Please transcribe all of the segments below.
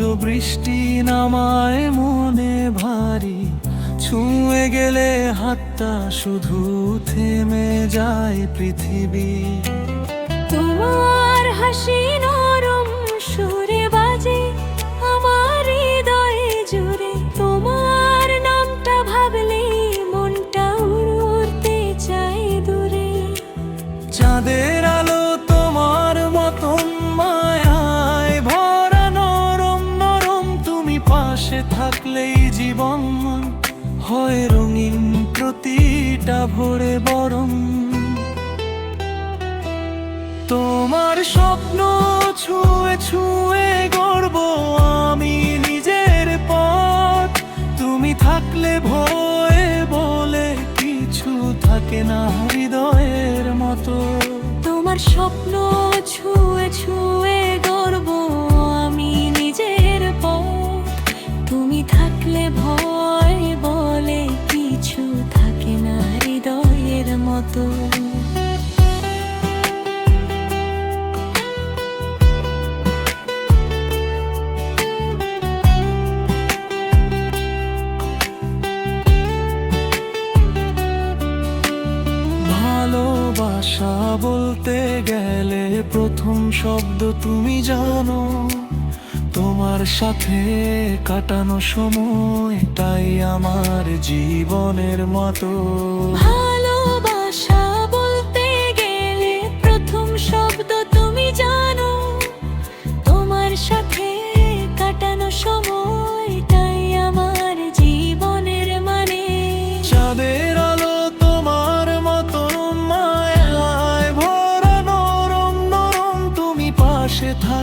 বৃষ্টি নামায় মনে ভারী। ছুঁয়ে গেলে হাতটা শুধু থেমে যায় পৃথিবী। তোমার হাসি থাকলেই জীবন হয় রঙিন প্রতিটা ভরে বরং তোমার স্বপ্ন ছুঁয়ে ছুঁয়ে গর্ব আমি নিজের পথ। তুমি থাকলে ভয়ে বলে কিছু থাকে না হৃদয়ের মতো। তোমার স্বপ্ন ছুঁয়ে ছুঁয়ে ভালোবাসা বলতে গেলে প্রথম শব্দ তুমি জানো। তোমার সাথে কাটানো সময়টাই আমার জীবনের মতো।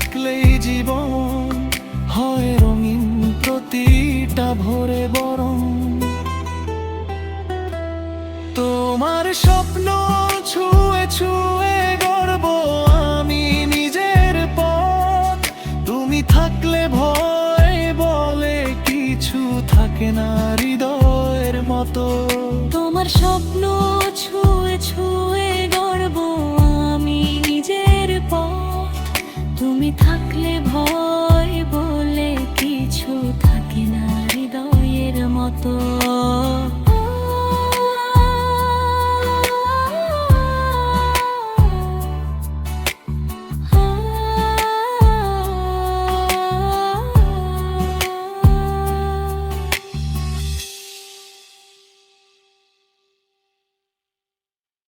থাকলেই জীবন হয় রঙিন প্রতিটা ভরে বরং তোমার স্বপ্ন ছুঁয়ে ছুঁয়ে গর্ব আমি নিজের পথ। তুমি থাকলে ভয় বলে কিছু থাকে না হৃদয়ের মতো। তোমার স্বপ্ন তুমি থাকলে ভয় বলে কিছু থাকে না হৃদয়ের মতো।